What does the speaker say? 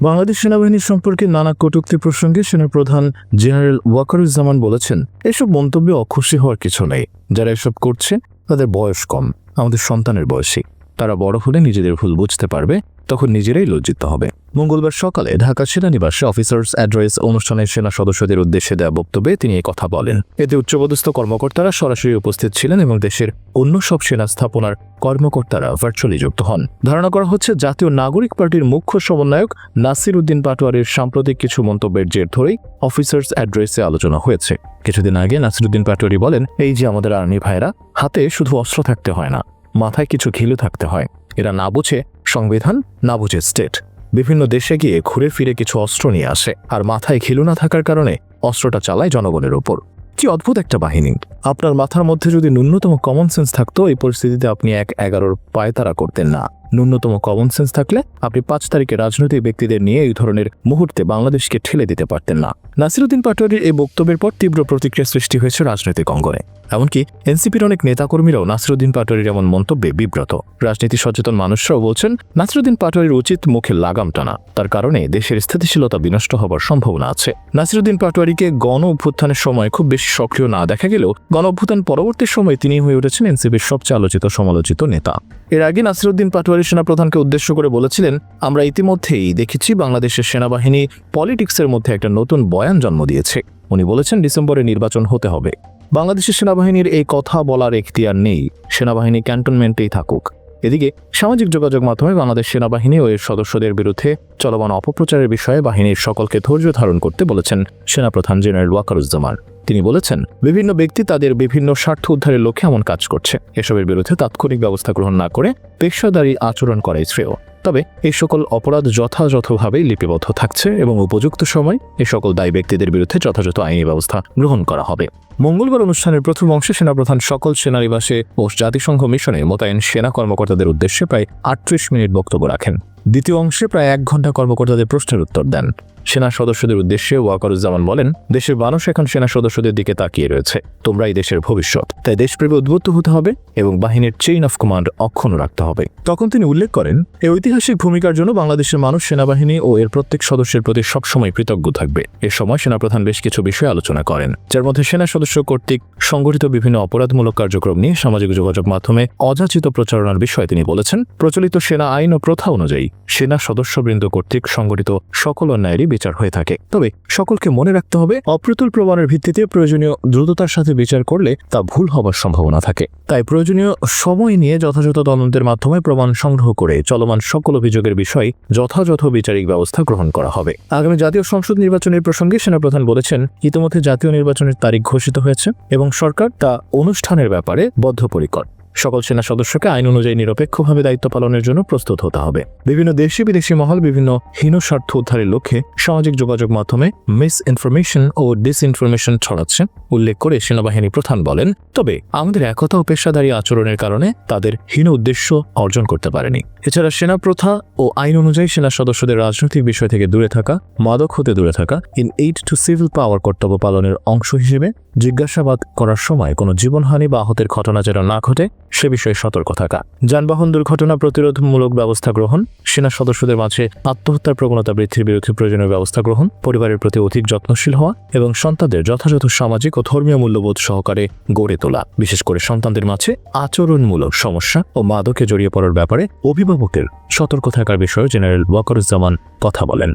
বাংলাদেশ সেনাবাহিনী সম্পর্কে নানা কটুক্তি প্রসঙ্গে সেনাপ্রধান জেনারেল ওয়াকারুজ্জামান বলেছেন, এসব মন্তব্যে অখুশি হওয়ার কিছু নেই। যারা এসব করছে, তাদের বয়স কম, আমাদের সন্তানের বয়সী। তারা বড় হলে নিজেদের ভুল বুঝতে পারবে, তখন নিজেরাই লজ্জিত হবে। মঙ্গলবার সকালে ঢাকা সেনানিবাসে অফিসার্স অ্যাড্রেস অনুষ্ঠানে সেনা সদস্যদের উদ্দেশ্যে দেওয়া বক্তব্যে তিনি কথা বলেন। এতে উচ্চপদস্থ কর্মকর্তারা সরাসরি উপস্থিত ছিলেন এবং দেশের অন্য সব সেনা স্থাপনার কর্মকর্তারা ভার্চুয়ালি যুক্ত হন। ধারণা করা হচ্ছে জাতীয় নাগরিক পার্টির মুখ্য সমন্বয়ক নাসির উদ্দিন পাটোয়ারির সাম্প্রতিক কিছু মন্তব্যের জের ধরেই অফিসার্স অ্যাড্রেসে আলোচনা হয়েছে। কিছুদিন আগে নাসিরুদ্দিন পাটোয়ারি বলেন, এই যে আমাদের আর্মি ভাইরা হাতে শুধু অস্ত্র থাকতে হয় না। মাথায় কিছু ঘিলু থাকতে হয়। এরা না বুঝে সংবিধান, না বুঝে স্টেট। বিভিন্ন দেশে গিয়ে ঘুরে ফিরে কিছু অস্ত্র নিয়ে আসে, আর মাথায় ঘিলু না থাকার কারণে অস্ত্রটা চালায় জনগণের ওপর। কি অদ্ভুত একটা বাহিনী। আপনার মাথার মধ্যে যদি ন্যূনতম কমন সেন্স থাকতো, এই পরিস্থিতিতে আপনি এক এগারোর পায়তারা করতেন না। ন্যূনতম কমন সেন্স থাকলে আপনি পাঁচ তারিখে রাজনৈতিক ব্যক্তিদের নিয়ে এই ধরনের মুহূর্তে বাংলাদেশকে ঠেলে দিতে পারতেন না। নাসিরুদ্দিন পাটোয়ারির এই বক্তব্যের পর তীব্র প্রতিক্রিয়া সৃষ্টি হয়েছে রাজনৈতিক অঙ্গনে। এমনকি এনসিপির অনেক নেতাকর্মীরাও নাসিরুদ্দিন পাটোয়ারির এমন মন্তব্যে বিব্রত। রাজনীতি সচেতন মানুষরাও বলছেন, নাসিরুদ্দিন পাটোয়ারির উচিত মুখে লাগাম টানা। তার কারণে দেশের স্থিতিশীলতা বিনষ্ট হবার সম্ভাবনা আছে। নাসিরুদ্দিন পাটোয়ারিকে গণ অভ্যুত্থানের সময় খুব বেশি সক্রিয় না দেখা গেলেও গণ অভ্যুত্থান পরবর্তী সময়ে তিনি হয়ে উঠেছেন এনসিপির সবচেয়ে আলোচিত সমালোচিত নেতা। এর আগে নাসিরুদ্দিন পাটোয়ারি সেনাপ্রধানকে উদ্দেশ্য করে বলেছিলেন, আমরা ইতিমধ্যেই দেখেছি বাংলাদেশের সেনাবাহিনী পলিটিক্সের মধ্যে একটা নতুন বয়ান জন্ম দিয়েছে। উনি বলেছেন, ডিসেম্বরে নির্বাচন হতে হবে। বাংলাদেশের সেনাবাহিনীর এই কথা বলার এখতিয়ার নেই। সেনাবাহিনী ক্যান্টনমেন্টেই থাকুক। এদিকে সামাজিক যোগাযোগ মাধ্যমে বাংলাদেশ সেনাবাহিনী ও এর সদস্যদের বিরুদ্ধে চলমান অপপ্রচারের বিষয়ে বাহিনীর সকলকে ধৈর্য ধারণ করতে বলেছেন সেনাপ্রধান জেনারেল ওয়াকারুজ্জামান। তিনি বলেছেন, বিভিন্ন ব্যক্তি তাদের বিভিন্ন স্বার্থ উদ্ধারের লক্ষ্যে এমন কাজ করছে। এসবের বিরুদ্ধে তাৎক্ষণিক ব্যবস্থা গ্রহণ না করে পেশাদারী আচরণ করাই শ্রেয়। তবে এই সকল অপরাধ যথাযথভাবেই লিপিবদ্ধ থাকছে এবং উপযুক্ত সময় এ সকল দায়ী ব্যক্তিদের বিরুদ্ধে যথাযথ আইনি ব্যবস্থা গ্রহণ করা হবে। মঙ্গলবার অনুষ্ঠানের প্রথম অংশে সেনাপ্রধান সকল সেনানিবাসে ও জাতিসংঘ মিশনে মোতায়েন সেনা কর্মকর্তাদের উদ্দেশ্যে প্রায় আটত্রিশ মিনিট বক্তব্য রাখেন। দ্বিতীয় অংশে প্রায় এক ঘণ্টা কর্মকর্তাদের প্রশ্নের উত্তর দেন। সেনা সদস্যদের উদ্দেশ্যে ওয়াকারুজ্জামান বলেন, দেশের মানুষ এখন সেনা সদস্যদের দিকে তাকিয়ে রয়েছে। তোমরাই দেশের ভবিষ্যৎ। তাই দেশপ্রেমে উদ্বুদ্ধ হতে হবে এবং বাহিনীর চেইন অফ কমান্ড অক্ষুণ্ণ রাখতে হবে। তখন তিনি উল্লেখ করেন এই ঐতিহাসিক ভূমিকার জন্য বাংলাদেশের মানুষ, সেনাবাহিনী ও এর প্রত্যেক সদস্যের প্রতি সবসময় কৃতজ্ঞ থাকবে। এ সময় সেনাপ্রধান বেশ কিছু বিষয়ে আলোচনা করেন, যার মধ্যে সেনা সদস্য কর্তৃক সংগঠিত বিভিন্ন অপরাধমূলক কার্যক্রম নিয়ে সামাজিক যোগাযোগ মাধ্যমে অযাচিত প্রচারণার বিষয়ে তিনি বলেছেন, প্রচলিত সেনা আইন ও প্রথা অনুযায়ী সেনা সদস্যবৃন্দ কর্তৃক সংগঠিত সকল অন্যায়েরই বিচার হয়ে থাকে। তবে সকলকে মনে রাখতে হবে, অপ্রতুল প্রমাণের ভিত্তিতে প্রয়োজনীয় দ্রুততার সাথে বিচার করলে তা ভুল হবার সম্ভাবনা থাকে। তাই প্রয়োজনীয় সময় নিয়ে যথাযথ তদন্তের মাধ্যমে প্রমাণ সংগ্রহ করে চলমান সকল অভিযোগের বিষয়ে যথাযথ বিচারিক ব্যবস্থা গ্রহণ করা হবে। আগামী জাতীয় সংসদ নির্বাচনের প্রসঙ্গে সেনাপ্রধান বলেছেন, ইতিমধ্যে জাতীয় নির্বাচনের তারিখ ঘোষিত হয়েছে এবং সরকার তা অনুষ্ঠানের ব্যাপারে বদ্ধপরিকর। সকল সেনা সদস্যকে আইন অনুযায়ী নিরপেক্ষভাবে দায়িত্ব পালনের জন্য প্রস্তুত হতে হবে। বিভিন্ন দেশি বিদেশি মহল বিভিন্ন হীন স্বার্থ উদ্ধারের লক্ষ্যে সামাজিক যোগাযোগ মাধ্যমে মিস ইনফরমেশন ও ডিসইনফরমেশন ছড়াচ্ছে, উল্লেখ করে সেনাবাহিনী প্রধান বলেন, তবে আমাদের একতা ও পেশাদারী আচরণের কারণে তাদের হীন উদ্দেশ্য অর্জন করতে পারেনি। এছাড়া সেনা প্রথা ও আইন অনুযায়ী সেনা সদস্যদের রাজনৈতিক বিষয় থেকে দূরে থাকা, মাদক হতে দূরে থাকা in aid to civil power কর্তব্য পালনের অংশ হিসেবে জিজ্ঞাসাবাদ করার সময় কোনো জীবনহানি বা আহতের ঘটনা যেন না ঘটে সে বিষয়ে সতর্ক থাকা। যানবাহন দুর্ঘটনা প্রতিরোধমূলক ব্যবস্থা গ্রহণ, সেনা সদস্যদের মাঝে আত্মহত্যার প্রবণতা বৃদ্ধির বিরুদ্ধে প্রয়োজনীয় ব্যবস্থা গ্রহণ, পরিবারের প্রতি অধিক যত্নশীল হওয়া এবং সন্তানদের যথাযথ সামাজিক ও ধর্মীয় মূল্যবোধ সহকারে গড়ে তোলা। বিশেষ করে সন্তানদের মাঝে আচরণমূলক সমস্যা ও মাদকে জড়িয়ে পড়ার ব্যাপারে অভিভাবকের সতর্ক থাকার বিষয়ে জেনারেল ওয়াকরুজ্জামান কথা বলেন।